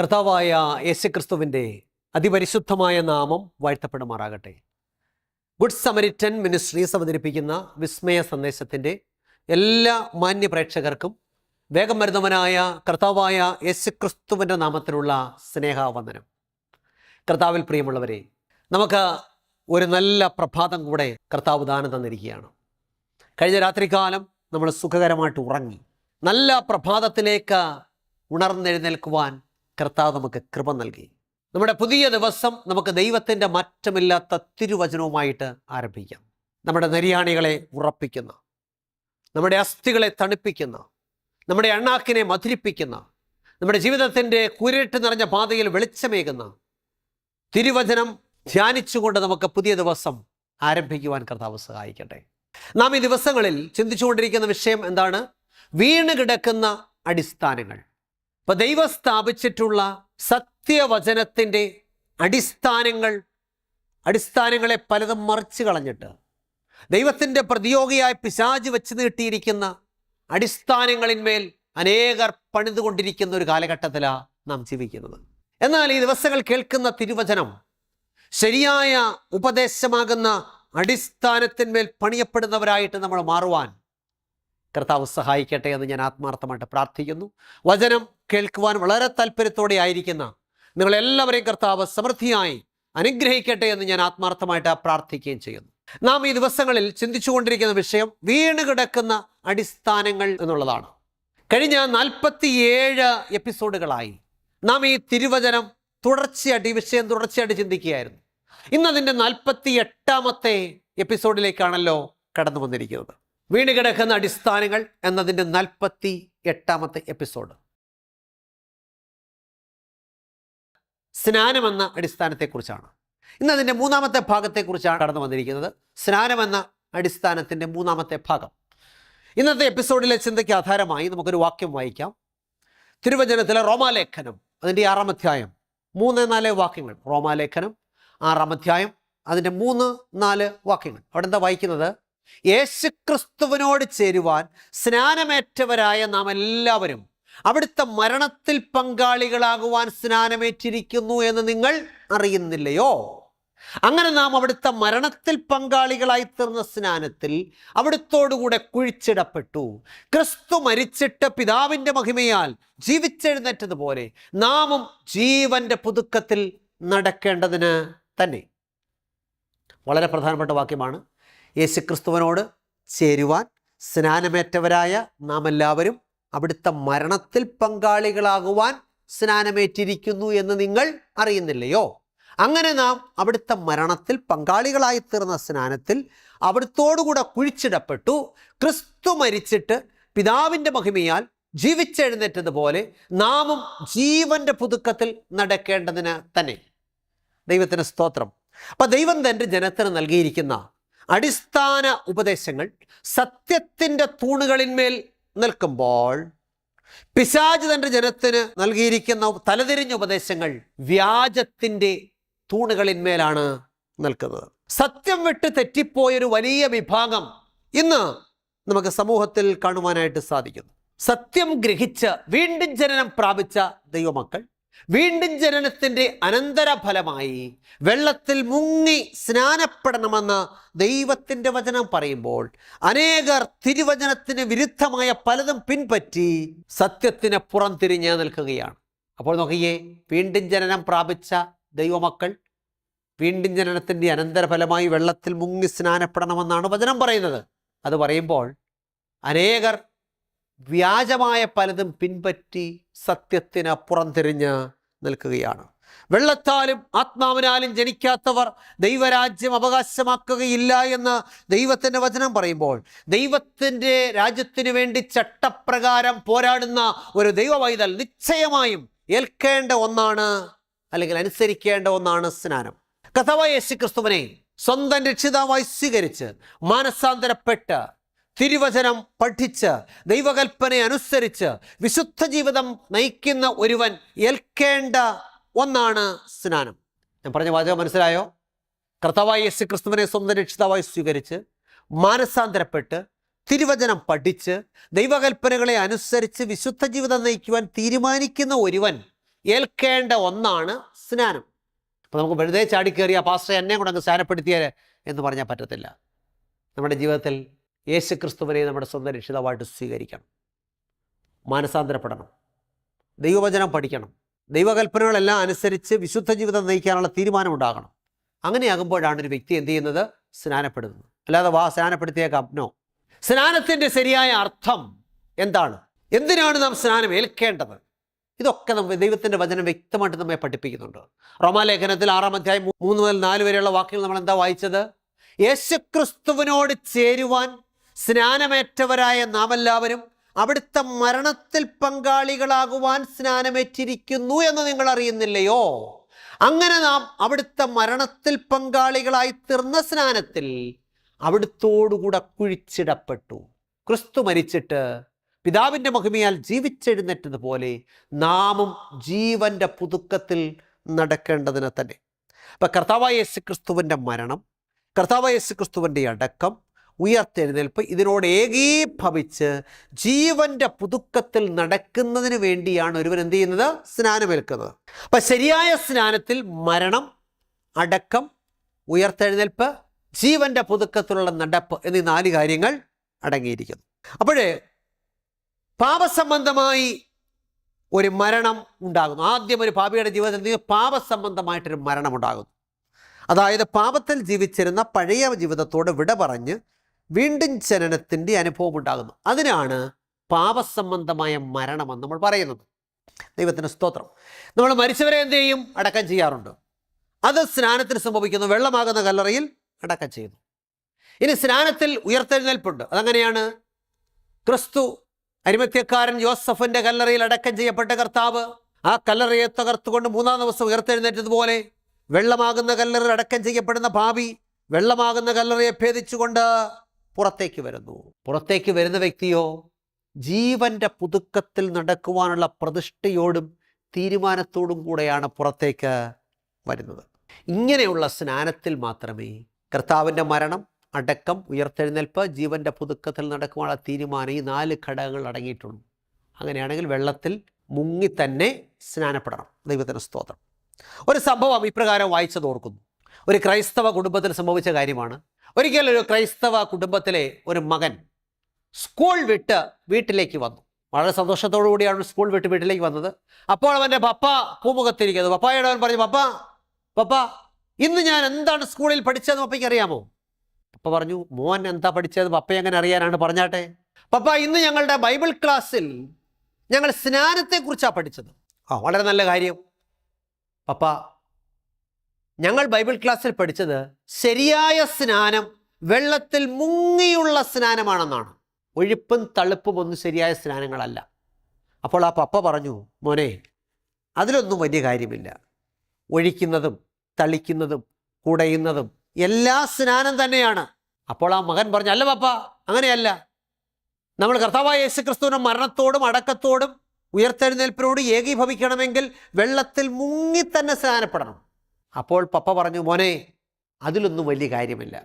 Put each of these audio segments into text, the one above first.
കർത്താവായ യേശുക്രിസ്തുവിന്റെ അതിപരിശുദ്ധമായ നാമം വാഴ്ത്തപ്പെടുമാറാകട്ടെ. ഗുഡ് സമരിറ്റൻ മിനിസ്ട്രീസ് അവതരിപ്പിക്കുന്ന വിസ്മയ സന്ദേശത്തിന്റെ എല്ലാ മാന്യ പ്രേക്ഷകർക്കും വേഗം വരുന്നവനായ കർത്താവായ യേശുക്രിസ്തുവിന്റെ നാമത്തിലുള്ള സ്നേഹാവന്ദനം. കർത്താവിൽ പ്രിയമുള്ളവരെ നമുക്ക് ഒരു നല്ല പ്രഭാതം കൂടെ കർത്താവ് ദാനം തന്നിരിക്കുകയാണ്. കഴിഞ്ഞ രാത്രികാലം നമ്മൾ സുഖകരമായിട്ട് ഉറങ്ങി. നല്ല പ്രഭാതത്തിലേക്ക് ഉണർന്നെഴുന്നേൽക്കുവാൻ കർത്താവ് നമുക്ക് കൃപ നൽകി. നമ്മുടെ പുതിയ ദിവസം നമുക്ക് ദൈവത്തിന്റെ മാറ്റമില്ലാത്ത തിരുവചനവുമായിട്ട് ആരംഭിക്കാം. നമ്മുടെ നരിയാണികളെ ഉറപ്പിക്കുന്ന നമ്മുടെ അസ്ഥികളെ തണുപ്പിക്കുന്ന നമ്മുടെ അണ്ണാക്കിനെ മധുരിപ്പിക്കുന്ന നമ്മുടെ ജീവിതത്തിന്റെ കുരിട്ട് നിറഞ്ഞ പാതയിൽ വെളിച്ചമേകുന്ന തിരുവചനം ധ്യാനിച്ചുകൊണ്ട് നമുക്ക് പുതിയ ദിവസം ആരംഭിക്കുവാൻ കർത്താവ് സഹായിക്കട്ടെ. നാം ഈ ദിവസങ്ങളിൽ ചിന്തിച്ചുകൊണ്ടിരിക്കുന്ന വിഷയം എന്താണ്? വീണ് കിടക്കുന്ന അടിസ്ഥാനങ്ങൾ. ഇപ്പൊ ദൈവം സ്ഥാപിച്ചിട്ടുള്ള സത്യവചനത്തിന്റെ അടിസ്ഥാനങ്ങൾ അടിസ്ഥാനങ്ങളെ പലതും മറിച്ച് കളഞ്ഞിട്ട് ദൈവത്തിന്റെ പ്രതിയോഗിയായ പിശാജ് വെച്ച് നീട്ടിയിരിക്കുന്ന അടിസ്ഥാനങ്ങളിന്മേൽ അനേകർ പണിതുകൊണ്ടിരിക്കുന്ന ഒരു കാലഘട്ടത്തിലാണ് നാം ജീവിക്കുന്നത്. എന്നാൽ ഈ ദിവസങ്ങൾ കേൾക്കുന്ന തിരുവചനം ശരിയായ ഉപദേശമാകുന്ന അടിസ്ഥാനത്തിന്മേൽ പണിയപ്പെടുന്നവരായിട്ട് നമ്മൾ മാറുവാൻ കർത്താവ് സഹായിക്കട്ടെ എന്ന് ഞാൻ ആത്മാർത്ഥമായിട്ട് പ്രാർത്ഥിക്കുന്നു. വചനം കേൾക്കുവാൻ വളരെ താല്പര്യത്തോടെ ആയിരിക്കുന്ന നിങ്ങളെല്ലാവരെയും കർത്താവ് സമൃദ്ധിയായി അനുഗ്രഹിക്കട്ടെ എന്ന് ഞാൻ ആത്മാർത്ഥമായിട്ട് പ്രാർത്ഥിക്കുകയും ചെയ്യുന്നു. നാം ഈ ദിവസങ്ങളിൽ ചിന്തിച്ചുകൊണ്ടിരിക്കുന്ന വിഷയം വീണ് കിടക്കുന്ന അടിസ്ഥാനങ്ങൾ എന്നുള്ളതാണ്. കഴിഞ്ഞ നാൽപ്പത്തിയേഴ് എപ്പിസോഡുകളായി നാം ഈ തിരുവചനം തുടർച്ചയായിട്ട് ഈ വിഷയം തുടർച്ചയായിട്ട് ചിന്തിക്കുകയായിരുന്നു. ഇന്ന് അതിന്റെ നാൽപ്പത്തി എട്ടാമത്തെ എപ്പിസോഡിലേക്കാണല്ലോ കടന്നു വന്നിരിക്കുന്നത് വീണ് കിടക്കുന്ന അടിസ്ഥാനങ്ങൾ എന്നതിന്റെ നാൽപ്പത്തി എട്ടാമത്തെ എപ്പിസോഡ്. സ്നാനമെന്ന അടിസ്ഥാനത്തെക്കുറിച്ചാണ്. ഇന്ന് അതിന്റെ മൂന്നാമത്തെ ഭാഗത്തെക്കുറിച്ചാണ് കടന്നു വന്നിരിക്കുന്നത്. സ്നാനമെന്ന അടിസ്ഥാനത്തിന്റെ മൂന്നാമത്തെ ഭാഗം. ഇന്നത്തെ എപ്പിസോഡിലെ ചിന്തയ്ക്ക് ആധാരമായി നമുക്കൊരു വാക്യം വായിക്കാം. തിരുവചനത്തിലെ റോമാലേഖനം അതിന്റെ ആറാം അധ്യായം. മൂന്ന് നാല് വാക്യങ്ങൾ. റോമാലേഖനം ആറാം അധ്യായം അതിന്റെ മൂന്ന് നാല് വാക്യങ്ങൾ. അവിടെ എന്താ വായിക്കുന്നത്? യേശുക്രിസ്തുവിനോട് ചേരുവാൻ സ്നാനമേറ്റവരായ നാം എല്ലാവരും അവിടുത്തെ മരണത്തിൽ പങ്കാളികളാകുവാൻ സ്നാനമേറ്റിരിക്കുന്നു എന്ന് നിങ്ങൾ അറിയുന്നില്ലയോ? അങ്ങനെ നാം അവിടുത്തെ മരണത്തിൽ പങ്കാളികളായി തീർന്ന സ്നാനത്തിൽ അവിടുത്തോടുകൂടെ കുഴിച്ചിടപ്പെട്ടു. ക്രിസ്തു മരിച്ചിട്ട് പിതാവിന്റെ മഹിമയാൽ ജീവിച്ചെഴുന്നേറ്റതുപോലെ നാമും ജീവന്റെ പുതുക്കത്തിൽ നടക്കേണ്ടതിന് തന്നെ. വളരെ പ്രധാനപ്പെട്ട വാക്യമാണ്. യേശുക്രിസ്തുവിനോട് ചേരുവാൻ സ്നാനമേറ്റവരായ നാം എല്ലാവരും അവിടുത്തെ മരണത്തിൽ പങ്കാളികളാകുവാൻ സ്നാനമേറ്റിരിക്കുന്നു എന്ന് നിങ്ങൾ അറിയുന്നില്ലയോ? അങ്ങനെ നാം അവിടുത്തെ മരണത്തിൽ പങ്കാളികളായി തീർന്ന സ്നാനത്തിൽ അവിടുത്തോടുകൂടെ കുഴിച്ചിടപ്പെട്ടു ക്രിസ്തു മരിച്ചിട്ട് പിതാവിന്റെ മഹിമയാൽ ജീവിച്ചെഴുന്നേറ്റതുപോലെ നാമും ജീവന്റെ പുതുക്കത്തിൽ നടക്കേണ്ടതിന് തന്നെ. ദൈവത്തിന് സ്തോത്രം. അപ്പൊ ദൈവം തന്റെ ജനത്തിന് നൽകിയിരിക്കുന്ന അടിസ്ഥാന ഉപദേശങ്ങൾ സത്യത്തിന്റെ തൂണുകളിന്മേൽ നിൽക്കുമ്പോൾ പിശാജ് തന്റെ ജനത്തിന് നൽകിയിരിക്കുന്ന തലതിരിഞ്ഞ ഉപദേശങ്ങൾ വ്യാജത്തിന്റെ തൂണുകളിന്മേലാണ് നിൽക്കുന്നത്. സത്യം വിട്ട് തെറ്റിപ്പോയൊരു വലിയ വിഭാഗം ഇന്ന് നമുക്ക് സമൂഹത്തിൽ കാണുവാനായിട്ട് സാധിക്കുന്നു. സത്യം ഗ്രഹിച്ച് വീണ്ടും ജനനം പ്രാപിച്ച ദൈവമക്കൾ വീണ്ടും ജനനത്തിന്റെ അനന്തരഫലമായി വെള്ളത്തിൽ മുങ്ങി സ്നാനപ്പെടണമെന്ന് ദൈവത്തിന്റെ വചനം പറയുമ്പോൾ അനേകർ തിരുവചനത്തിന് വിരുദ്ധമായ പലതും പിൻപറ്റി സത്യത്തിന് പുറംതിരിഞ്ഞ് നിൽക്കുകയാണ്. അപ്പോൾ നോക്കിയേ വീണ്ടും ജനനം പ്രാപിച്ച ദൈവമക്കൾ വീണ്ടും ജനനത്തിന്റെ അനന്തരഫലമായി വെള്ളത്തിൽ മുങ്ങി സ്നാനപ്പെടണമെന്നാണ് വചനം പറയുന്നത്. അത് പറയുമ്പോൾ അനേകർ വ്യാജമായ പലതും പിൻപറ്റി സത്യത്തിന് പുറംതിരിഞ്ഞ് നിൽക്കുകയാണ്. വെള്ളത്താലും ആത്മാവിനാലും ജനിക്കാത്തവർ ദൈവരാജ്യം അവകാശമാക്കുകയില്ല എന്ന് ദൈവത്തിന്റെ വചനം പറയുമ്പോൾ ദൈവത്തിന്റെ രാജ്യത്തിന് വേണ്ടി ചട്ടപ്രകാരം പോരാടുന്ന ഒരു ദൈവവൈതൽ നിശ്ചയമായും ഏൽക്കേണ്ട ഒന്നാണ് അല്ലെങ്കിൽ അനുസരിക്കേണ്ട ഒന്നാണ് സ്നാനം. കഥവ യേശു ക്രിസ്തുവിനെ സ്വന്തം രക്ഷിതാവായി സ്വീകരിച്ച് മാനസാന്തരപ്പെട്ട് തിരുവചനം പഠിച്ച് ദൈവകൽപ്പന അനുസരിച്ച് വിശുദ്ധ ജീവിതം നയിക്കുന്ന ഒരുവൻ ഏൽക്കേണ്ട ഒന്നാണ് സ്നാനം. ഞാൻ പറഞ്ഞ വാചകം മനസ്സിലായോ? കർത്താവായ യേശു ക്രിസ്തുവിനെ സ്വന്തം രക്ഷിതാവായി സ്വീകരിച്ച് മാനസാന്തരപ്പെട്ട് തിരുവചനം പഠിച്ച് ദൈവകൽപ്പനകളെ അനുസരിച്ച് വിശുദ്ധ ജീവിതം നയിക്കുവാൻ തീരുമാനിക്കുന്ന ഒരുവൻ ഏൽക്കേണ്ട ഒന്നാണ് സ്നാനം. അപ്പോൾ നമുക്ക് വെറുതെ ചാടിക്കേറിയ പാസ്റ്റർ എന്നെ കൂടെ അങ്ങ് സ്നാനപ്പെടുത്തിയാൽ എന്ന് പറഞ്ഞാൽ പറ്റത്തില്ല. നമ്മുടെ ജീവിതത്തിൽ യേശു ക്രിസ്തുവിനെ നമ്മുടെ സ്വന്തം രക്ഷിതാവായിട്ട് സ്വീകരിക്കണം. മാനസാന്തരപ്പെടണം. ദൈവവചനം പഠിക്കണം. ദൈവകൽപ്പനകളെല്ലാം അനുസരിച്ച് വിശുദ്ധ ജീവിതം നയിക്കാനുള്ള തീരുമാനമുണ്ടാകണം. അങ്ങനെയാകുമ്പോഴാണ് ഒരു വ്യക്തി എന്ത് ചെയ്യുന്നത്? സ്നാനപ്പെടുന്നത്. അല്ലാതെ വാ സ്നാനപ്പെടുത്തിയേക്കാം. നോ സ്നാനത്തിന്റെ ശരിയായ അർത്ഥം എന്താണ്? എന്തിനാണ് നാം സ്നാനം ഏൽക്കേണ്ടത്? ഇതൊക്കെ നമ്മൾ ദൈവത്തിന്റെ വചനം വ്യക്തമായിട്ട് നമ്മെ പഠിപ്പിക്കുന്നുണ്ട്. റോമാലേഖനത്തിൽ ആറാം അധ്യായം മൂന്ന് മുതൽ നാല് വരെയുള്ള വാക്കുകൾ നമ്മൾ എന്താ വായിച്ചത്? യേശുക്രിസ്തുവിനോട് ചേരുവാൻ സ്നാനമേറ്റവരായ നാം എല്ലാവരും അവിടുത്തെ മരണത്തിൽ പങ്കാളികളാകുവാൻ സ്നാനമേറ്റിരിക്കുന്നു എന്ന് നിങ്ങൾ അറിയുന്നില്ലയോ അങ്ങനെ നാം അവിടുത്തെ മരണത്തിൽ പങ്കാളികളായി തീർന്ന സ്നാനത്തിൽ അവിടുത്തോടുകൂടെ കുഴിച്ചിടപ്പെട്ടു. ക്രിസ്തു മരിച്ചിട്ട് പിതാവിന്റെ മഹിമയാൽ ജീവിച്ചെഴുന്നേറ്റതുപോലെ നാമും ജീവന്റെ പുതുക്കത്തിൽ നടക്കേണ്ടതിനെ തന്നെ. അപ്പം കർത്താവായ യേശു ക്രിസ്തുവിന്റെ മരണം കർത്താവായ യേശു ക്രിസ്തുവിന്റെ അടക്കം ഉയർത്തെഴുന്നേൽപ്പ് ഇതിനോട് ഏകീഭവിച്ച് ജീവന്റെ പുതുക്കത്തിൽ നടക്കുന്നതിന് വേണ്ടിയാണ് ഒരുവൻ എന്ത് ചെയ്യുന്നത്? സ്നാനമേൽക്കുന്നത്. അപ്പം ശരിയായ സ്നാനത്തിൽ മരണം അടക്കം ഉയർത്തെഴുന്നേൽപ്പ് ജീവന്റെ പുതുക്കത്തിലുള്ള നടപ്പ് എന്നീ നാല് കാര്യങ്ങൾ അടങ്ങിയിരിക്കുന്നു. അപ്പോഴേ പാപസംബന്ധമായി ഒരു മരണം ഉണ്ടാകുന്നു. ആദ്യം ഒരു പാപിയുടെ ജീവിതത്തിൽ? പാപസംബന്ധമായിട്ടൊരു മരണം ഉണ്ടാകുന്നു. അതായത് പാപത്തിൽ ജീവിച്ചിരുന്ന പഴയ ജീവിതത്തോട് വിട പറഞ്ഞ് വീണ്ടും ജനനത്തിന്റെ അനുഭവം ഉണ്ടാകുന്നു. അതിനാണ് പാപസംബന്ധമായ മരണമെന്ന് നമ്മൾ പറയുന്നത്. ദൈവത്തിന് സ്തോത്രം. നമ്മൾ മരിച്ചവരെ എന്ത് ചെയ്യും? അടക്കം ചെയ്യാറുണ്ട്. അത് സ്നാനത്തിന് സംഭവിക്കുന്നു. വെള്ളമാകുന്ന കല്ലറയിൽ അടക്കം ചെയ്യുന്നു. ഇനി സ്നാനത്തിൽ ഉയർത്തെഴുന്നേൽപ്പുണ്ട്. അതങ്ങനെയാണ്. ക്രിസ്തു അരിമത്യക്കാരൻ ജോസഫിന്റെ കല്ലറയിൽ അടക്കം ചെയ്യപ്പെട്ട കർത്താവ്. ആ കല്ലറയെ തകർത്തുകൊണ്ട് മൂന്നാം ദിവസം ഉയർത്തെഴുന്നേറ്റതുപോലെ വെള്ളമാകുന്ന കല്ലറയിൽ അടക്കം ചെയ്യപ്പെടുന്ന ഭാവി വെള്ളമാകുന്ന കല്ലറയെ ഭേദിച്ചുകൊണ്ട് പുറത്തേക്ക് വരുന്നു. പുറത്തേക്ക് വരുന്ന വ്യക്തിയോ ജീവന്റെ പുതുക്കത്തിൽ നടക്കുവാനുള്ള പ്രതിഷ്ഠയോടും തീരുമാനത്തോടും കൂടെയാണ് പുറത്തേക്ക് വരുന്നത്. ഇങ്ങനെയുള്ള സ്നാനത്തിൽ മാത്രമേ കർത്താവിന്റെ മരണം അടക്കം ഉയർത്തെഴുന്നേൽപ്പ് ജീവന്റെ പുതുക്കത്തിൽ നടക്കുവാനുള്ള തീരുമാനം ഈ നാല് ഘടകങ്ങൾ അടങ്ങിയിട്ടുള്ളൂ. അങ്ങനെയാണെങ്കിൽ വെള്ളത്തിൽ മുങ്ങി തന്നെ സ്നാനപ്പെടണം. ദൈവത്തിന് സ്തോത്രം. ഒരു സംഭവം ഇപ്രകാരം വായിച്ചത് ഓർക്കുന്നു ഒരു ക്രൈസ്തവ കുടുംബത്തിൽ സംഭവിച്ച കാര്യമാണ്. ഒരിക്കൽ ഒരു ക്രൈസ്തവ കുടുംബത്തിലെ ഒരു മകൻ സ്കൂൾ വിട്ട് വീട്ടിലേക്ക് വന്നു. വളരെ സന്തോഷത്തോടു കൂടിയാണ് സ്കൂൾ വിട്ട് വീട്ടിലേക്ക് വന്നത്. അപ്പോൾ അവന്റെ പപ്പ പൂമുഖത്തിരിക്കുന്നത് പപ്പായോടവൻ അവൻ പറഞ്ഞു പപ്പ പപ്പ ഇന്ന് ഞാൻ എന്താണ് സ്കൂളിൽ പഠിച്ചതെന്ന് പപ്പയ്ക്ക് അറിയാമോ? പപ്പ പറഞ്ഞു മോൻ എന്താ പഠിച്ചത്? പപ്പ എങ്ങനെ അറിയാനാണ് പറഞ്ഞാട്ടെ? പപ്പ ഇന്ന് ഞങ്ങളുടെ ബൈബിൾ ക്ലാസ്സിൽ ഞങ്ങൾ സ്നാനത്തെക്കുറിച്ചാണ് പഠിച്ചത്. ആ വളരെ നല്ല കാര്യം. പപ്പ ഞങ്ങൾ ബൈബിൾ ക്ലാസ്സിൽ പഠിച്ചത് ശരിയായ സ്നാനം വെള്ളത്തിൽ മുങ്ങിയുള്ള സ്നാനമാണെന്നാണ്. ഒഴുപ്പും തളുപ്പും ഒന്നും ശരിയായ സ്നാനങ്ങളല്ല. അപ്പോൾ ആ പപ്പ പറഞ്ഞു മോനെ അതിലൊന്നും വലിയ കാര്യമില്ല. ഒഴിക്കുന്നതും തളിക്കുന്നതും കുടയുന്നതും എല്ലാ സ്നാനം തന്നെയാണ്. അപ്പോൾ ആ മകൻ പറഞ്ഞു അല്ല പപ്പ അങ്ങനെയല്ല. നമ്മൾ കർത്താവായ യേശു ക്രിസ്തുവിന്റെ മരണത്തോടും അടക്കത്തോടും ഉയർത്തെഴുന്നേൽപ്പിനോട് ഏകീഭവിക്കണമെങ്കിൽ വെള്ളത്തിൽ മുങ്ങി തന്നെ സ്നാനപ്പെടണം. അപ്പോൾ പപ്പ പറഞ്ഞു മോനെ അതിലൊന്നും വലിയ കാര്യമില്ല.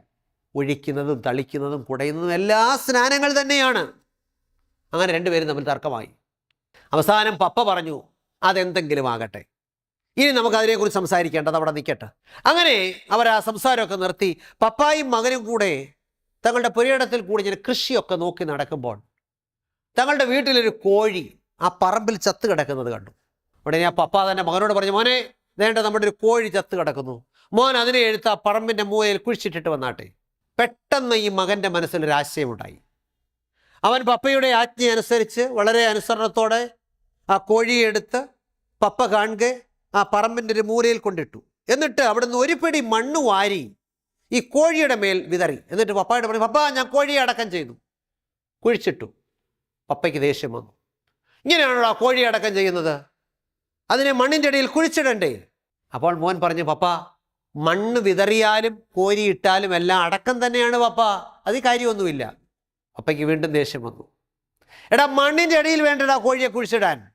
ഒഴിക്കുന്നതും തളിക്കുന്നതും കുടയുന്നതും എല്ലാ സ്നാനങ്ങൾ തന്നെയാണ്. അങ്ങനെ രണ്ടുപേരും തമ്മിൽ തർക്കമായി. അവസാനം പപ്പ പറഞ്ഞു അതെന്തെങ്കിലും ആകട്ടെ. ഇനി നമുക്ക് അതിനെക്കുറിച്ച് സംസാരിക്കേണ്ടത് അവിടെ നിൽക്കട്ടെ. അങ്ങനെ അവർ ആ സംസാരമൊക്കെ നിർത്തി. പപ്പായും മകനും കൂടെ തങ്ങളുടെ പുരയിടത്തിൽ കൂടി ഇങ്ങനെ കൃഷിയൊക്കെ നോക്കി നടക്കുമ്പോൾ തങ്ങളുടെ വീട്ടിലൊരു കോഴി ആ പറമ്പിൽ ചത്ത് കിടക്കുന്നത് കണ്ടു. ഉടനെ ആ പപ്പ തന്നെ മകനോട് പറഞ്ഞു മോനെ വേണ്ട നമ്മുടെ ഒരു കോഴി ചത്ത് കിടക്കുന്നു. മോൻ അതിനെ എഴുത്ത് ആ പറമ്പിന്റെ മൂലയിൽ കുഴിച്ചിട്ടിട്ട് വന്നാട്ടെ. പെട്ടെന്ന് ഈ മകന്റെ മനസ്സിലൊരാശയമുണ്ടായി അവൻ പപ്പയുടെ ആജ്ഞ അനുസരിച്ച് വളരെ അനുസരണത്തോടെ ആ കോഴിയെടുത്ത് പപ്പ കാണുക ആ പറമ്പിന്റെ ഒരു മൂലയിൽ കൊണ്ടിട്ടു. എന്നിട്ട് അവിടുന്ന് ഒരു പിടി മണ്ണ് വാരി ഈ കോഴിയുടെ മേൽ വിതറി. എന്നിട്ട് പപ്പയുടെ പറഞ്ഞു പപ്പ ഞാൻ കോഴിയെ അടക്കം ചെയ്തു കുഴിച്ചിട്ടു. പപ്പയ്ക്ക് ദേഷ്യം വന്നു. ഇങ്ങനെയാണല്ലോ ആ കോഴിയെ അടക്കം ചെയ്യുന്നത്. അതിനെ മണ്ണിന്റെ ഇടയിൽ കുഴിച്ചിടണ്ടേ? അപ്പോൾ മോൻ പറഞ്ഞു പപ്പ മണ്ണ് വിതറിയാലും കോരിയിട്ടാലും എല്ലാം അടക്കം തന്നെയാണ് പപ്പ അത് കാര്യമൊന്നുമില്ല. പപ്പയ്ക്ക് വീണ്ടും ദേഷ്യം വന്നു. എടാ മണ്ണിന്റെ ഇടയിൽ വേണ്ടടാ കോഴിയെ കുഴിച്ചിടാൻ.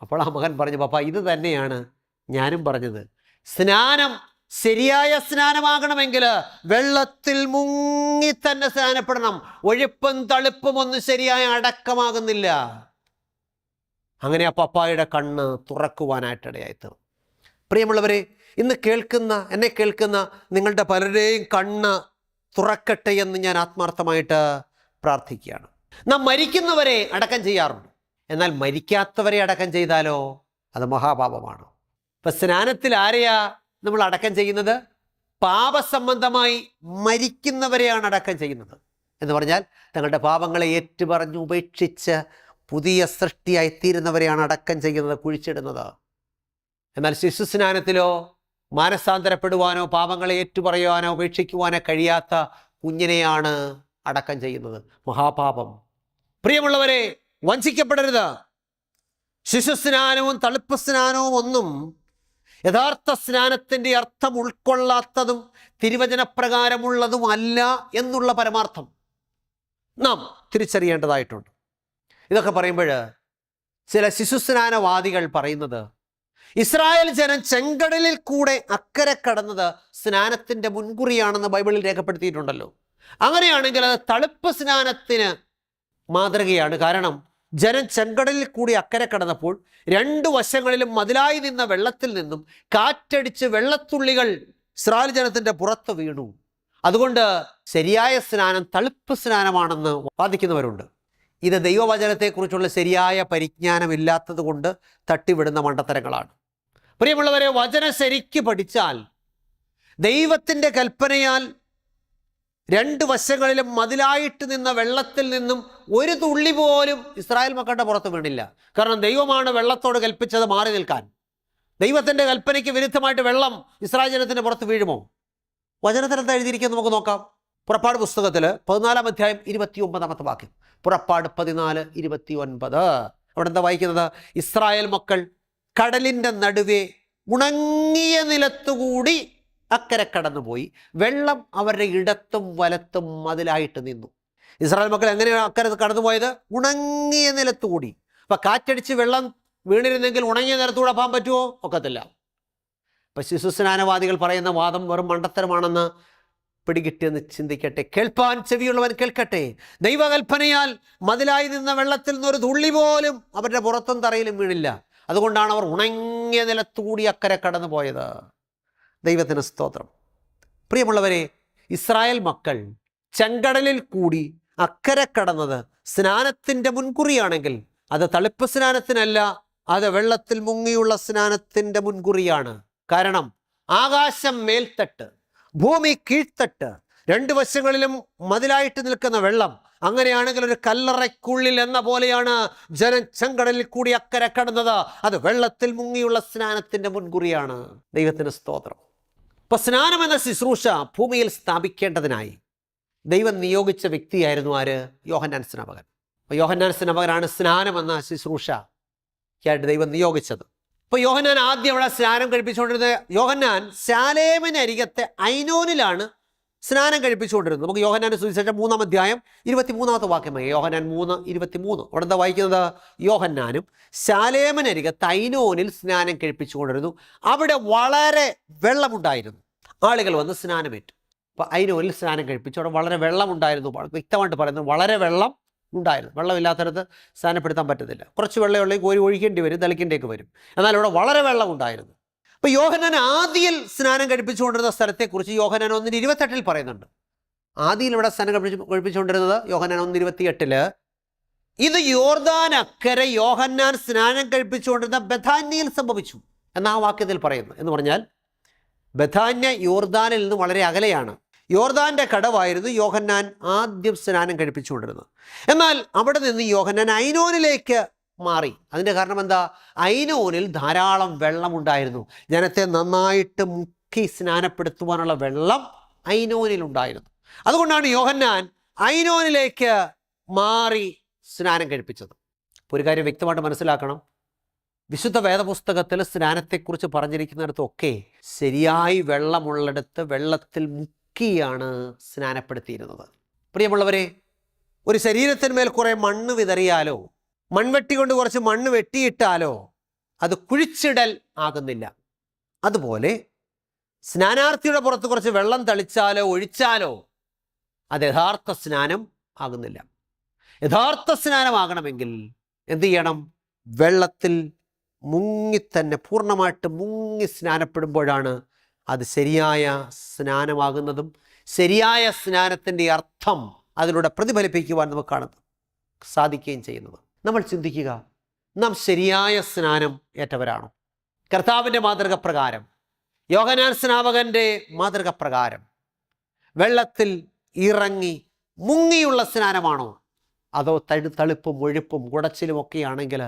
അപ്പോൾ ആ മകൻ പറഞ്ഞു പപ്പ ഇത് തന്നെയാണ് ഞാനും പറഞ്ഞത്. സ്നാനം ശരിയായ സ്നാനമാകണമെങ്കിൽ വെള്ളത്തിൽ മുങ്ങി തന്നെ സ്നാനപ്പെടണം. ഒഴുപ്പും തളുപ്പും ഒന്നും ശരിയായ അടക്കമാകുന്നില്ല. അങ്ങനെ ആ പപ്പായുടെ കണ്ണ് തുറക്കുവാനായിട്ടിടയായി പ്രിയമുള്ളവരെ ഇന്ന് കേൾക്കുന്ന എന്നെ കേൾക്കുന്ന നിങ്ങളുടെ പലരുടെയും കണ്ണ് തുറക്കട്ടെ എന്ന് ഞാൻ ആത്മാർത്ഥമായിട്ട് പ്രാർത്ഥിക്കുകയാണ്. നാം മരിക്കുന്നവരെ അടക്കം ചെയ്യാറുണ്ട്. എന്നാൽ മരിക്കാത്തവരെ അടക്കം ചെയ്താലോ അത് മഹാപാപമാണ്. ഇപ്പം സ്നാനത്തിൽ ആരെയാ നമ്മൾ അടക്കം ചെയ്യുന്നത്? പാപസംബന്ധമായി മരിക്കുന്നവരെയാണ് അടക്കം ചെയ്യുന്നത്. എന്ന് പറഞ്ഞാൽ തങ്ങളുടെ പാപങ്ങളെ ഏറ്റുപറഞ്ഞ് ഉപേക്ഷിച്ച് പുതിയ സൃഷ്ടിയായി തീരുന്നവരെയാണ് അടക്കം ചെയ്യുന്നത് കുഴിച്ചിടുന്നത്. എന്നാൽ ശിശുസ്നാനത്തിലോ മാനസാന്തരപ്പെടുവാനോ പാപങ്ങളെ ഏറ്റുപറയുവാനോ ഉപേക്ഷിക്കുവാനോ കഴിയാത്ത കുഞ്ഞിനെയാണ് അടക്കം ചെയ്യുന്നത്. മഹാപാപം. പ്രിയമുള്ളവരെ വഞ്ചിക്കപ്പെടരുത്. ശിശുസ്നാനവും തളിപ്പ് സ്നാനവും ഒന്നും യഥാർത്ഥ സ്നാനത്തിന്റെ അർത്ഥം ഉൾക്കൊള്ളാത്തതും തിരുവചനപ്രകാരമുള്ളതുമല്ല എന്നുള്ള പരമാർത്ഥം നാം തിരിച്ചറിയേണ്ടതായിട്ടുണ്ട്. ഇതൊക്കെ പറയുമ്പോൾ ചില ശിശുസ്നാനവാദികൾ പറയുന്നത് ഇസ്രായേൽ ജനം ചെങ്കടലിൽ കൂടെ അക്കരെ കടന്നത് സ്നാനത്തിന്റെ മുൻകുറിയാണെന്ന് ബൈബിളിൽ രേഖപ്പെടുത്തിയിട്ടുണ്ടല്ലോ. അങ്ങനെയാണെങ്കിൽ അത് തളുപ്പ് സ്നാനത്തിന് മാതൃകയാണ്. കാരണം ജനം ചെങ്കടലിൽ കൂടി അക്കരെ കടന്നപ്പോൾ രണ്ടു വശങ്ങളിലും മതിലായി നിന്ന വെള്ളത്തിൽ നിന്നും കാറ്റടിച്ച് വെള്ളത്തുള്ളികൾ ഇസ്രായേൽ ജനത്തിന്റെ പുറത്ത് വീണു. അതുകൊണ്ട് ശരിയായ സ്നാനം തളുപ്പ് സ്നാനമാണെന്ന് വാദിക്കുന്നവരുണ്ട്. ഇത് ദൈവവചനത്തെക്കുറിച്ചുള്ള ശരിയായ പരിജ്ഞാനമില്ലാത്തത് കൊണ്ട് തട്ടിവിടുന്ന മണ്ടത്തരങ്ങളാണ്. പ്രിയമുള്ളവരെ വചന ശരിക്ക് പഠിച്ചാൽ ദൈവത്തിന്റെ കൽപ്പനയാൽ രണ്ട് വശങ്ങളിലും മതിലായിട്ട് നിന്ന വെള്ളത്തിൽ നിന്നും ഒരു തുള്ളി പോലും ഇസ്രായേൽ മക്കളുടെ പുറത്ത് വീണില്ല. കാരണം ദൈവമാണ് വെള്ളത്തോട് കൽപ്പിച്ചത് മാറി നിൽക്കാൻ. ദൈവത്തിന്റെ കൽപ്പനയ്ക്ക് വിരുദ്ധമായിട്ട് വെള്ളം ഇസ്രായേൽ ജനത്തിന്റെ പുറത്ത് വീഴുമോ? വചനത്തിൽ എന്താ എഴുതിയിരിക്കുന്നത്? നമുക്ക് നോക്കാം. പുറപ്പാട് പുസ്തകത്തിൽ പതിനാലാം അധ്യായം ഇരുപത്തി ഒമ്പതാമത്തെ വാക്യം. പുറപ്പാട് പതിനാല് ഇരുപത്തി ഒൻപത് അവിടെ എന്താ വായിക്കുന്നത്? ഇസ്രായേൽ മക്കൾ കടലിന്റെ നടുവെ ഉണങ്ങിയ നിലത്തുകൂടി അക്കരെ കടന്നുപോയി. വെള്ളം അവരുടെ ഇടത്തും വലത്തും മതിലായിട്ട് നിന്നു. ഇസ്രായേൽ മക്കൾ എങ്ങനെയാണ് അക്കരെ കടന്നുപോയത്? ഉണങ്ങിയ നിലത്തുകൂടി. അപ്പം കാറ്റടിച്ച് വെള്ളം വീണിരുന്നെങ്കിൽ ഉണങ്ങിയ നിലത്തൂടെ പോകാൻ പറ്റുമോ ഒക്കത്തില്ല. ഇപ്പൊ ശിശുസ്നാനവാദികൾ പറയുന്ന വാദം വെറും മണ്ടത്തരമാണെന്ന് പിടികിട്ടിയെന്ന് ചിന്തിക്കട്ടെ. കേൾപ്പാൻ ചെവിയുള്ളവൻ കേൾക്കട്ടെ. ദൈവകൽപ്പനയാൽ മതിലായി നിന്ന വെള്ളത്തിൽ നിന്നൊരു തുള്ളി പോലും അവരുടെ പുറത്തും തറയിലും വീണില്ല. അതുകൊണ്ടാണ് അവർ ഉണങ്ങിയ നിലത്തുകൂടി അക്കരെ കടന്നു പോയത്. ദൈവത്തിന് സ്തോത്രം. പ്രിയമുള്ളവരെ ഇസ്രായേൽ മക്കൾ ചെങ്കടലിൽ കൂടി അക്കരെ കടന്നത് സ്നാനത്തിന്റെ മുൻകുറിയാണെങ്കിൽ അത് തളിപ്പ് സ്നാനത്തിനല്ല അത് വെള്ളത്തിൽ മുങ്ങിയുള്ള സ്നാനത്തിന്റെ മുൻകുറിയാണ്. കാരണം ആകാശം മേൽത്തട്ട് ഭൂമി കീഴ്ത്തട്ട് രണ്ട് വശങ്ങളിലും മതിലായിട്ട് നിൽക്കുന്ന വെള്ളം. അങ്ങനെയാണെങ്കിൽ ഒരു കല്ലറയ്ക്കുള്ളിൽ എന്ന പോലെയാണ് ജനം ചെങ്കടലിൽ കൂടി അക്കരെ കടന്നത്. അത് വെള്ളത്തിൽ മുങ്ങിയുള്ള സ്നാനത്തിന്റെ മുൻകുറിയാണ്. ദൈവത്തിന് സ്തോത്രം. ഇപ്പൊ സ്നാനം എന്ന ശുശ്രൂഷ ഭൂമിയിൽ സ്ഥാപിക്കേണ്ടതിനായി ദൈവം നിയോഗിച്ച വ്യക്തിയായിരുന്നു ആര്? യോഹന്നാൻ സ്നാപകൻ. അപ്പോൾ യോഹന്നാൻ സ്നാപകനാണ് സ്നാനം എന്ന ശുശ്രൂഷ. ആയിട്ട് ദൈവം നിയോഗിച്ചത്. ഇപ്പോൾ യോഹന്നാൻ ആദ്യം അവിടെ സ്നാനം കഴിപ്പിച്ചുകൊണ്ടിരുന്നത് യോഹന്നാൻ ശാലേമിനരികത്തെ ഐനോനിലാണ് സ്നാനം കഴിപ്പിച്ചുകൊണ്ടിരുന്നത്. നമുക്ക് യോഹനാന്റെ സുവിശേഷം മൂന്നാം അധ്യായം ഇരുപത്തി മൂന്നാമത്തെ വാക്യമായി യോഹനാൻ മൂന്ന് ഇരുപത്തി മൂന്ന് അവിടെ എന്താ വായിക്കുന്നത്? യോഹന്നാനും ശാലേമനരിക തൈനോനിൽ സ്നാനം കഴിപ്പിച്ചുകൊണ്ടിരുന്നു. അവിടെ വളരെ വെള്ളമുണ്ടായിരുന്നു. ആളുകൾ വന്ന് സ്നാനമേറ്റു. അപ്പോൾ ഐനോനിൽ സ്നാനം കഴിപ്പിച്ചു. അവിടെ വളരെ വെള്ളമുണ്ടായിരുന്നു. വ്യക്തമായിട്ട് പറയുന്നത് വളരെ വെള്ളം ഉണ്ടായിരുന്നു. വെള്ളമില്ലാത്തടത്ത് സ്ഥാനപ്പെടുത്താൻ പറ്റത്തില്ല. കുറച്ച് വെള്ളമുള്ള കോരി ഒഴിക്കേണ്ടി വരും തളിക്കേണ്ടിയൊക്കെ വരും. എന്നാൽ ഇവിടെ വളരെ വെള്ളം ഉണ്ടായിരുന്നു. അപ്പോൾ യോഹനാൻ ആദിയിൽ സ്നാനം കഴിപ്പിച്ചുകൊണ്ടിരുന്ന സ്ഥലത്തെക്കുറിച്ച് യോഹനാൻ ഒന്നിന് ഇരുപത്തെട്ടിൽ പറയുന്നുണ്ട്. ആദിയിൽ ഇവിടെ സ്നാനം കഴിപ്പിച്ച് കഴിപ്പിച്ചുകൊണ്ടിരുന്നത് യോഹനാൻ ഒന്ന് ഇരുപത്തിയെട്ടിൽ. ഇത് യോർദാൻ അക്കരെ യോഹന്നാൻ സ്നാനം കഴിപ്പിച്ചുകൊണ്ടിരുന്ന ബഥാന്യയിൽ സംഭവിച്ചു. എന്ന ആ വാക്യത്തിൽ പറയുന്നു. എന്ന് പറഞ്ഞാൽ ബഥാന്യ യോർദാനിൽ നിന്ന് വളരെ അകലെയാണ്. യോർദാന്റെ കടവായിരുന്നു യോഹന്നാൻ ആദ്യം സ്നാനം കഴിപ്പിച്ചുകൊണ്ടിരുന്നത്. എന്നാൽ അവിടെ നിന്ന് യോഹന്നാൻ ഐനോനിലേക്ക് മാറി. അതിന്റെ കാരണം എന്താ? ഐനോനിൽ ധാരാളം വെള്ളമുണ്ടായിരുന്നു. ജനത്തെ നന്നായിട്ട് മുക്കി സ്നാനപ്പെടുത്തുവാനുള്ള വെള്ളം ഐനോനിൽ ഉണ്ടായിരുന്നു. അതുകൊണ്ടാണ് യോഹന്നാൻ ഐനോനിലേക്ക് മാറി സ്നാനം കഴിപ്പിച്ചത്. ഒരു കാര്യം വ്യക്തമായിട്ട് മനസ്സിലാക്കണം. വിശുദ്ധ വേദപുസ്തകത്തിൽ സ്നാനത്തെക്കുറിച്ച് പറഞ്ഞിരിക്കുന്നിടത്തൊക്കെ ശരിയായി വെള്ളമുള്ളിടത്ത് വെള്ളത്തിൽ മുക്കിയാണ് സ്നാനപ്പെടുത്തിയിരുന്നത്. പ്രിയമുള്ളവരെ ഒരു ശരീരത്തിന്മേൽ കുറേ മണ്ണ് വിതറിയാലോ മൺവെട്ടി കൊണ്ട് കുറച്ച് മണ്ണ് വെട്ടിയിട്ടാലോ അത് കുഴിച്ചിടൽ ആകുന്നില്ല. അതുപോലെ സ്നാനാർത്ഥിയുടെ പുറത്ത് കുറച്ച് വെള്ളം തളിച്ചാലോ ഒഴിച്ചാലോ അത് യഥാർത്ഥ സ്നാനം ആകുന്നില്ല. യഥാർത്ഥ സ്നാനമാകണമെങ്കിൽ എന്ത് ചെയ്യണം? വെള്ളത്തിൽ മുങ്ങി തന്നെ പൂർണമായിട്ട് മുങ്ങി സ്നാനപ്പെടുമ്പോഴാണ് അത് ശരിയായ സ്നാനമാകുന്നതും ശരിയായ സ്നാനത്തിന്റെ അർത്ഥം അതിലൂടെ പ്രതിഫലിപ്പിക്കുവാൻ നമുക്ക് കാണുന്നു സാധിക്കുകയും ചെയ്യുന്നത്. നമ്മൾ ചിന്തിക്കുക നാം ശരിയായ സ്നാനം ഏറ്റവരാണോ? കർത്താവിന്റെ മാതൃക പ്രകാരം യോഗനാൻ സ്നാപകന്റെ മാതൃക പ്രകാരം വെള്ളത്തിൽ ഇറങ്ങി മുങ്ങിയുള്ള സ്നാനമാണോ? അതോ തഴു തളിപ്പും ഒഴുപ്പും കുടച്ചിലും ഒക്കെയാണെങ്കിൽ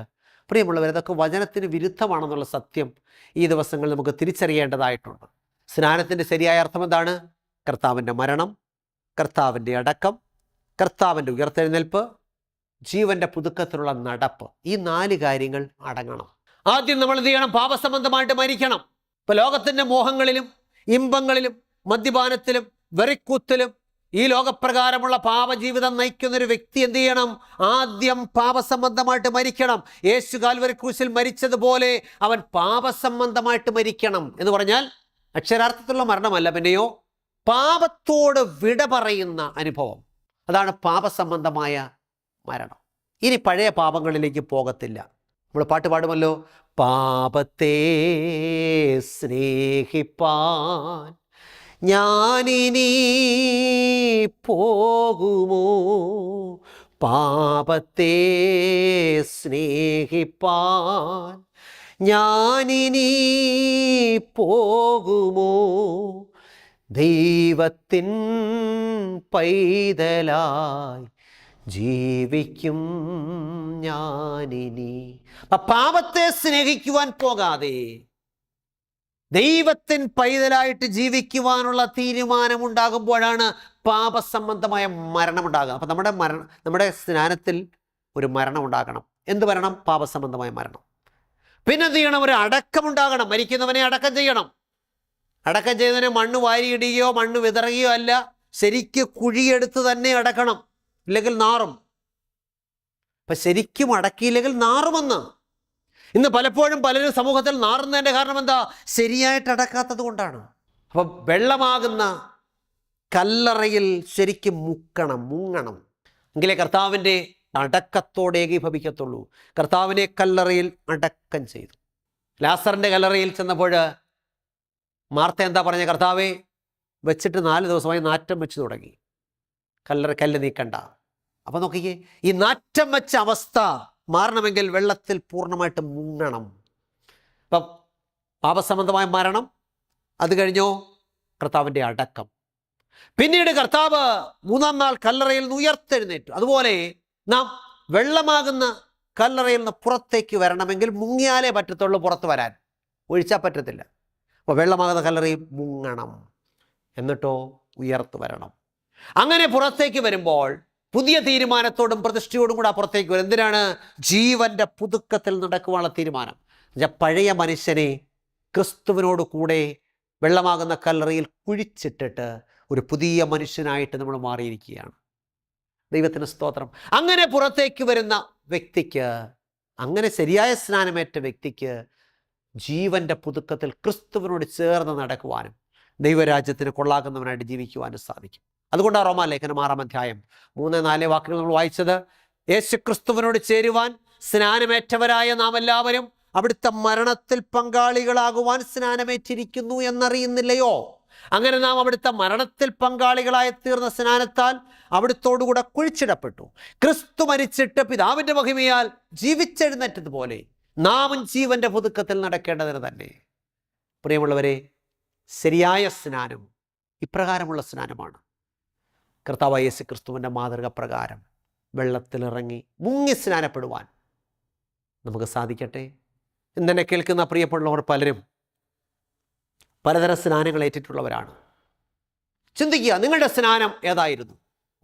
പ്രിയമുള്ളവർ ഇതൊക്കെ വചനത്തിന് വിരുദ്ധമാണെന്നുള്ള സത്യം ഈ ദിവസങ്ങളിൽ നമുക്ക് തിരിച്ചറിയേണ്ടതായിട്ടുണ്ട്. സ്നാനത്തിന്റെ ശരിയായ അർത്ഥം എന്താണ്? കർത്താവിന്റെ മരണം കർത്താവിന്റെ അടക്കം കർത്താവിന്റെ ഉയർത്തെഴുന്നേൽപ്പ് ജീവന്റെ പുതുക്കത്തിലുള്ള നടപ്പ്. ഈ നാല് കാര്യങ്ങൾ അടങ്ങണം. ആദ്യം നമ്മൾ എന്ത് ചെയ്യണം? പാപസംബന്ധമായിട്ട് മരിക്കണം. ഇപ്പോൾ ലോകത്തിന്റെ മോഹങ്ങളിലും ഇമ്പങ്ങളിലും മദ്യപാനത്തിലും വെറിക്കൂത്തിലും ഈ ലോകപ്രകാരമുള്ള പാപജീവിതം നയിക്കുന്ന ഒരു വ്യക്തി എന്ത് ചെയ്യണം? ആദ്യം പാപസംബന്ധമായിട്ട് മരിക്കണം. യേശു കാൽവരി ക്രൂശിൽ മരിച്ചതുപോലെ അവൻ പാപസംബന്ധമായിട്ട് മരിക്കണം എന്ന് പറഞ്ഞാൽ അക്ഷരാർത്ഥത്തിലുള്ള മരണമല്ല പിന്നെയോ പാപത്തോട് വിട പറയുന്ന അനുഭവം. അതാണ് പാപസംബന്ധമായ മരണം. ഇനി പഴയ പാപങ്ങളിലേക്ക് പോകത്തില്ല. നമ്മൾ പാട്ട് പാടുമല്ലോ. പാപത്തെ സ്നേഹിപ്പാൻ ഞാനിനി പോകുമോ? പാപത്തെ സ്നേഹിപ്പാൻ ഞാനിനി പോകുമോ? ദൈവത്തിൻ പൈതലായി ജീവിക്കും ഞാനിനി. പാപത്തെ സ്നേഹിക്കുവാൻ പോകാതെ ദൈവത്തിൻ പൈതലായിട്ട് ജീവിക്കുവാനുള്ള തീരുമാനമുണ്ടാകുമ്പോഴാണ് പാപസംബന്ധമായ മരണമുണ്ടാകുക. അപ്പം നമ്മുടെ മരണം നമ്മുടെ സ്നാനത്തിൽ ഒരു മരണം ഉണ്ടാകണം എന്ത് മരണം പാപസംബന്ധമായ മരണം. പിന്നെന്ത് ചെയ്യണം ഒരു അടക്കമുണ്ടാകണം. മരിക്കുന്നവനെ അടക്കം ചെയ്യണം. അടക്കം ചെയ്തതിനെ മണ്ണ് വാരിയിടുകയോ മണ്ണ് വിതറുകയോ അല്ല. ശരിക്ക് കുഴിയെടുത്ത് തന്നെ അടക്കണം. ഇല്ലെങ്കിൽ നാറും. അപ്പം ശരിക്കും അടക്കിയില്ലെങ്കിൽ നാറുമെന്ന്. ഇന്ന് പലപ്പോഴും പലരും സമൂഹത്തിൽ നാറുന്നതിന്റെ കാരണം എന്താ? ശരിയായിട്ട് അടക്കാത്തത് കൊണ്ടാണ്. അപ്പം വെള്ളമാകുന്ന കല്ലറയിൽ ശരിക്കും മുക്കണം മുങ്ങണം. എങ്കിലേ കർത്താവിന്റെ അടക്കത്തോടെ ഏകീഭവിക്കത്തുള്ളൂ കർത്താവിനെ കല്ലറയിൽ അടക്കം ചെയ്തു. ലാസറിന്റെ കല്ലറയിൽ ചെന്നപ്പോൾ മാർത്ത എന്താ പറഞ്ഞ? കർത്താവെ വെച്ചിട്ട് നാല് ദിവസമായി നാറ്റം വെച്ച് തുടങ്ങി. കല്ലറ കല്ല് നീക്കണ്ട. അപ്പം നോക്കിക്കേ ഈ നാറ്റം വെച്ച അവസ്ഥ മാറണമെങ്കിൽ വെള്ളത്തിൽ പൂർണമായിട്ട് മുങ്ങണം. ഇപ്പം പാപസംബന്ധമായ മരണം അത് കഴിഞ്ഞോ? കർത്താവിന്റെ അടക്കം. പിന്നീട് കർത്താവ് മൂന്നാം നാൾ കല്ലറയിൽ നിന്ന് ഉയർത്തെഴുന്നേറ്റു. അതുപോലെ നാം വെള്ളമാകുന്ന കല്ലറയിൽ നിന്ന് പുറത്തേക്ക് വരണമെങ്കിൽ മുങ്ങിയാലേ പറ്റത്തുള്ളൂ പുറത്ത് വരാൻ. ഒഴിച്ചാൽ പറ്റത്തില്ല. അപ്പോൾ വെള്ളമാകുന്ന കല്ലറയിൽ മുങ്ങണം. എന്നിട്ടോ ഉയർത്തു വരണം. അങ്ങനെ പുറത്തേക്ക് വരുമ്പോൾ പുതിയ തീരുമാനത്തോടും പ്രതിഷ്ഠയോടും കൂടെ പുറത്തേക്ക് വരും. എന്തിനാണ്? ജീവന്റെ പുതുക്കത്തിൽ നടക്കുവാനുള്ള തീരുമാനം. പഴയ മനുഷ്യനെ ക്രിസ്തുവിനോട് കൂടെ വെള്ളമാകുന്ന കല്ലറയിൽ കുഴിച്ചിട്ടിട്ട് ഒരു പുതിയ മനുഷ്യനായിട്ട് നമ്മൾ മാറിയിരിക്കുകയാണ്. ദൈവത്തിന് സ്തോത്രം. അങ്ങനെ പുറത്തേക്ക് വരുന്ന വ്യക്തിക്ക് അങ്ങനെ ശരിയായ സ്നാനമേറ്റ വ്യക്തിക്ക് ജീവന്റെ പുതുക്കത്തിൽ ക്രിസ്തുവിനോട് ചേർന്ന് നടക്കുവാനും ദൈവരാജ്യത്തിന് കൊള്ളാകുന്നവനായിട്ട് ജീവിക്കുവാനും സാധിക്കും. അതുകൊണ്ടാണ് റോമാ ലേഖനം ആറാം അധ്യായം മൂന്ന് നാല് വാക്കുകൾ നമ്മൾ വായിച്ചത്. യേശു ക്രിസ്തുവിനോട് ചേരുവാൻ സ്നാനമേറ്റവരായ നാം എല്ലാവരും അവിടുത്തെ മരണത്തിൽ പങ്കാളികളാകുവാൻ സ്നാനമേറ്റിരിക്കുന്നു എന്നറിയുന്നില്ലയോ? അങ്ങനെ നാം അവിടുത്തെ മരണത്തിൽ പങ്കാളികളായി തീർന്ന സ്നാനത്താൽ അവിടുത്തോടുകൂടെ കുഴിച്ചിടപ്പെട്ടു. ക്രിസ്തു മരിച്ചിട്ട് പിതാവിന്റെ മഹിമയാൽ ജീവിച്ചെഴുന്നേറ്റതുപോലെ നാമും ജീവന്റെ പുതുക്കത്തിൽ നടക്കേണ്ടതിന് തന്നെ. പ്രിയമുള്ളവരെ ശരിയായ സ്നാനം ഇപ്രകാരമുള്ള സ്നാനമാണ്. കർത്താവ് യേശു ക്രിസ്തുവിന്റെ മാതൃക പ്രകാരം വെള്ളത്തിലിറങ്ങി മുങ്ങി സ്നാനപ്പെടുവാൻ നമുക്ക് സാധിക്കട്ടെ? ഇന്നെന്നെ കേൾക്കുന്ന പ്രിയപ്പെടുന്നവർ പലരും പലതരം സ്നാനങ്ങൾ ഏറ്റിട്ടുള്ളവരാണ്. ചിന്തിക്കുക നിങ്ങളുടെ സ്നാനം ഏതായിരുന്നു?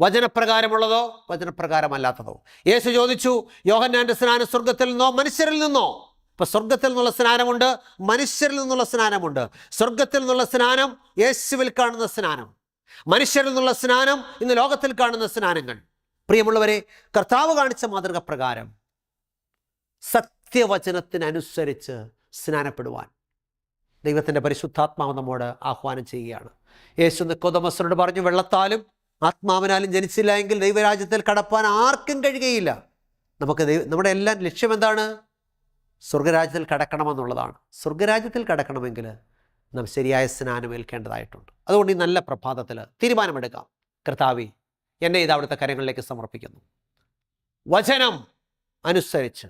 വചനപ്രകാരമുള്ളതോ വചനപ്രകാരമല്ലാത്തതോ? യേശു ചോദിച്ചു യോഹന്നാന്റെ സ്നാനം സ്വർഗത്തിൽ നിന്നോ മനുഷ്യരിൽ നിന്നോ? ഇപ്പൊ സ്വർഗത്തിൽ നിന്നുള്ള സ്നാനമുണ്ട് മനുഷ്യരിൽ നിന്നുള്ള സ്നാനമുണ്ട്. സ്വർഗത്തിൽ നിന്നുള്ള സ്നാനം യേശുവിൽ കാണുന്ന സ്നാനം. മനുഷ്യരിൽ നിന്നുള്ള സ്നാനം ഇന്ന് ലോകത്തിൽ കാണുന്ന സ്നാനങ്ങൾ. പ്രിയമുള്ളവരെ കർത്താവ് കാണിച്ച മാതൃക പ്രകാരം സത്യവചനത്തിനനുസരിച്ച് സ്നാനപ്പെടുവാൻ. ദൈവത്തിന്റെ പരിശുദ്ധാത്മാവ് നമ്മോട് ആഹ്വാനം ചെയ്യുകയാണ്. യേശു നിക്കോതമസ്സനോട് പറഞ്ഞു വെള്ളത്താലും ആത്മാവിനാലും ജനിച്ചില്ല എങ്കിൽ ദൈവരാജ്യത്തിൽ കടപ്പാൻ ആർക്കും കഴിയുകയില്ല. നമുക്ക് ദൈവ നമ്മുടെ എല്ലാം ലക്ഷ്യം എന്താണ്? സ്വർഗരാജ്യത്തിൽ കടക്കണമെന്നുള്ളതാണ്. സ്വർഗരാജ്യത്തിൽ കടക്കണമെങ്കിൽ നാം ശരിയായ സ്നാനം ഏൽക്കേണ്ടതായിട്ടുണ്ട് അതുകൊണ്ട് ഈ നല്ല പ്രഭാതത്തിൽ തീരുമാനമെടുക്കാം. കർത്താവി എന്നെ ഇത് അവിടുത്തെ കരങ്ങളിലേക്ക് സമർപ്പിക്കുന്നു. വചനം അനുസരിച്ച്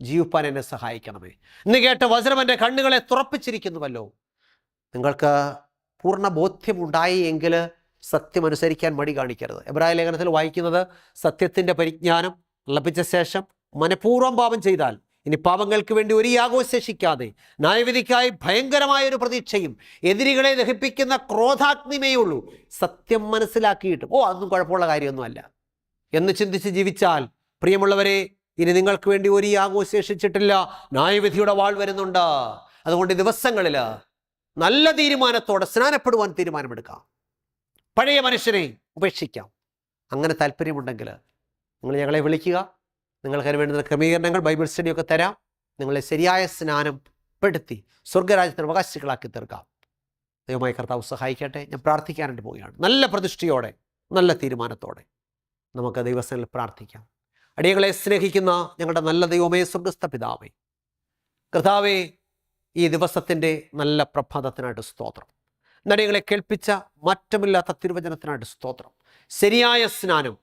ജീവിപ്പാൻ എന്നെ സഹായിക്കണമേ. ഇന്ന് കേട്ട വചനം എന്റെ കണ്ണുകളെ തുറപ്പിച്ചിരിക്കുന്നുവല്ലോ. നിങ്ങൾക്ക് പൂർണ ബോധ്യമുണ്ടായി എങ്കിൽ സത്യം അനുസരിക്കാൻ മടി കാണിക്കരുത്. എബ്രായ ലേഖനത്തിൽ വായിക്കുന്നത് സത്യത്തിന്റെ പരിജ്ഞാനം ലഭിച്ച ശേഷം മനഃപൂർവം പാപം ചെയ്താൽ ഇനി പാപങ്ങൾക്ക് വേണ്ടി ഒരു യാഗവും ശേഷിക്കാതെ ന്യായവിധിക്കായി ഭയങ്കരമായ ഒരു പ്രതീക്ഷയും എതിരികളെ ദഹിപ്പിക്കുന്ന ക്രോധാഗ്നിമേ ഉള്ളൂ സത്യം മനസ്സിലാക്കിയിട്ടും ഓ അതൊന്നും കുഴപ്പമുള്ള കാര്യമൊന്നുമല്ല. എന്ന് ചിന്തിച്ച് ജീവിച്ചാൽ പ്രിയമുള്ളവരെ ഇനി നിങ്ങൾക്ക് വേണ്ടി ഒരു യാഗവും ശേഷിച്ചിട്ടില്ല. ന്യായവിധിയുടെ വാൾ വരുന്നുണ്ട്. അതുകൊണ്ട് ദിവസങ്ങളിൽ നല്ല തീരുമാനത്തോടെ സ്നാനപ്പെടുവാൻ തീരുമാനമെടുക്കാം. പഴയ മനുഷ്യനെ ഉപേക്ഷിക്കാം. അങ്ങനെ താല്പര്യമുണ്ടെങ്കിൽ നിങ്ങൾ ഞങ്ങളെ വിളിക്കുക. നിങ്ങൾക്ക് വേണ്ടുന്ന ക്രമീകരണങ്ങൾ ബൈബിൾ സ്റ്റഡിയൊക്കെ തരാം. നിങ്ങളെ ശരിയായ സ്നാനം പെടുത്തി സ്വർഗരാജ്യത്തിന് അവകാശികളാക്കി തീർക്കാം. ദൈവമായി കർത്താവ് സഹായിക്കട്ടെ. ഞാൻ പ്രാർത്ഥിക്കാനായിട്ട് പോവുകയാണ്. നല്ല പ്രതിഷ്ഠയോടെ നല്ല തീരുമാനത്തോടെ നമുക്ക് ദൈവസ്ഥനിൽ പ്രാർത്ഥിക്കാം. അടിയങ്ങളെ സ്നേഹിക്കുന്ന ഞങ്ങളുടെ നല്ല ദൈവമേ സ്വർഗസ്ഥ പിതാവേ. കർത്താവേ ഈ ദിവസത്തിന്റെ നല്ല പ്രഭാതത്തിനായിട്ട് സ്തോത്രം. നടികളെ കേൾപ്പിച്ച മാറ്റമില്ലാത്ത തിരുവചനത്തിനായിട്ട് സ്തോത്രം. ശരിയായ സ്നാനം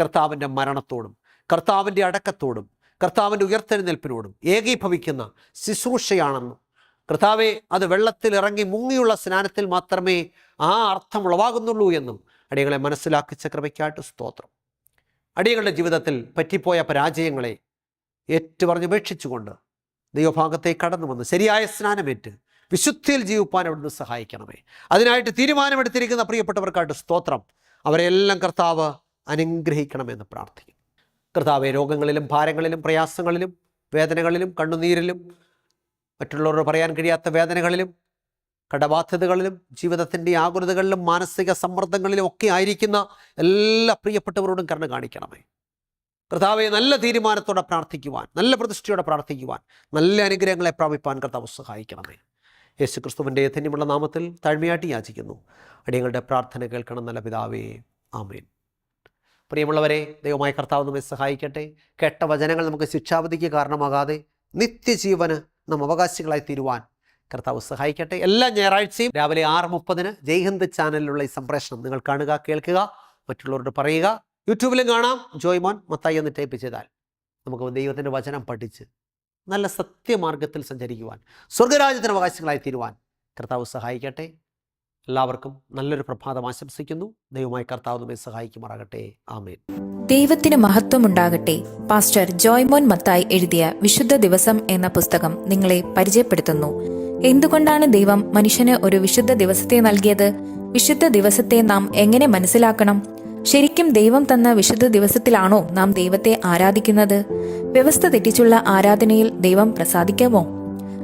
കർത്താവിന്റെ മരണത്തോടും കർത്താവിന്റെ അടക്കത്തോടും കർത്താവിന്റെ ഉയർത്തെഴുന്നേൽപ്പിനോടും ഏകീഭവിക്കുന്ന ശുശ്രൂഷയാണെന്നും കർത്താവെ അത് വെള്ളത്തിൽ ഇറങ്ങി മുങ്ങിയുള്ള സ്നാനത്തിൽ മാത്രമേ ആ അർത്ഥം ഉളവാകുന്നുള്ളൂ എന്നും അടിയങ്ങളെ മനസ്സിലാക്കിച്ച കൃപയ്ക്കായിട്ട് സ്തോത്രം. അടിയങ്ങളുടെ ജീവിതത്തിൽ പറ്റിപ്പോയ പരാജയങ്ങളെ ഏറ്റുപറഞ്ഞുപേക്ഷിച്ചുകൊണ്ട് ദൈവഭാഗത്തേക്ക് കടന്നു വന്ന് ശരിയായ സ്നാനമേറ്റ് വിശുദ്ധിയിൽ ജീവിപ്പാൻ അവിടുന്ന് സഹായിക്കണമേ. അതിനായിട്ട് തീരുമാനമെടുത്തിരിക്കുന്ന പ്രിയപ്പെട്ടവർക്കായിട്ട് സ്തോത്രം. അവരെല്ലാം കർത്താവ് അനുഗ്രഹിക്കണമെന്ന് പ്രാർത്ഥിക്കും. കർത്താവെ രോഗങ്ങളിലും ഭാരങ്ങളിലും പ്രയാസങ്ങളിലും വേദനകളിലും കണ്ണുനീരിലും മറ്റുള്ളവരോട് പറയാൻ കഴിയാത്ത വേദനകളിലും കടബാധ്യതകളിലും ജീവിതത്തിന്റെ ആകുലതകളിലും മാനസിക സമ്മർദ്ദങ്ങളിലും ഒക്കെ ആയിരിക്കുന്ന എല്ലാ പ്രിയപ്പെട്ടവരോടും കരുണ കാണിക്കണമേ. കർത്താവെ നല്ല തീരുമാനത്തോടെ പ്രാർത്ഥിക്കുവാൻ നല്ല പ്രതിഷ്ഠയോടെ പ്രാർത്ഥിക്കുവാൻ നല്ല അനുഗ്രഹങ്ങളെ പ്രാപിപ്പാൻ കർത്താവ് സഹായിക്കണമേ. യേശു ക്രിസ്തുവിന്റെ ധന്യമുള്ള നാമത്തിൽ താഴ്മയായിട്ട് യാചിക്കുന്നു. അടിയങ്ങളുടെ പ്രാർത്ഥന കേൾക്കണം നല്ല പിതാവേ. ആമേൻ. പ്രിയമുള്ളവരെ ദൈവമായ കർത്താവ് നമ്മെ സഹായിക്കട്ടെ. കേട്ട വചനങ്ങൾ നമുക്ക് ശിക്ഷാവധിക്ക് കാരണമാകാതെ നിത്യജീവന് നാം അവകാശികളായി തീരുവാൻ കർത്താവ് സഹായിക്കട്ടെ. എല്ലാ ഞായറാഴ്ചയും രാവിലെ ആറ് മുപ്പതിന് ജയ്ഹിന്ദ് ചാനലിലുള്ള ഈ സംപ്രേഷണം നിങ്ങൾ കാണുക കേൾക്കുക മറ്റുള്ളവരോട് പറയുക. യൂട്യൂബിലും കാണാം. ജോയ്മോൻ മത്തായി എന്ന് ടൈപ്പ് ചെയ്താൽ നമുക്ക് ദൈവത്തിന്റെ വചനം പഠിച്ച് നല്ല സത്യമാർഗത്തിൽ സഞ്ചരിക്കുവാൻ സ്വർഗരാജ്യത്തിന് അവകാശങ്ങളായി തീരുവാൻ കർത്താവ് സഹായിക്കട്ടെ. എല്ലാവർക്കും നല്ലൊരു പ്രഭാതം ആശംസിക്കുന്നു. ദൈവമായി കർത്താവ് നമ്മെ സഹായിക്കുമാറാകട്ടെ. ആമേൻ. ദൈവത്തിന് മഹത്വമുണ്ടാകട്ടെ. പാസ്റ്റർ ജോയ്മോൻ മത്തായി എഴുതിയ വിശുദ്ധ ദിവസം എന്ന പുസ്തകം നിങ്ങളെ പരിചയപ്പെടുത്തുന്നു. എന്തുകൊണ്ടാണ് ദൈവം മനുഷ്യന് ഒരു വിശുദ്ധ ദിവസത്തെ നൽകിയത്? വിശുദ്ധ ദിവസത്തെ നാം എങ്ങനെ മനസ്സിലാക്കണം? ശരിക്കും ദൈവം തന്ന വിശുദ്ധ ദിവസത്തിലാണോ നാം ദൈവത്തെ ആരാധിക്കുന്നത്? വ്യവസ്ഥ തെറ്റിച്ചുള്ള ആരാധനയിൽ ദൈവം പ്രസാദിക്കാമോ?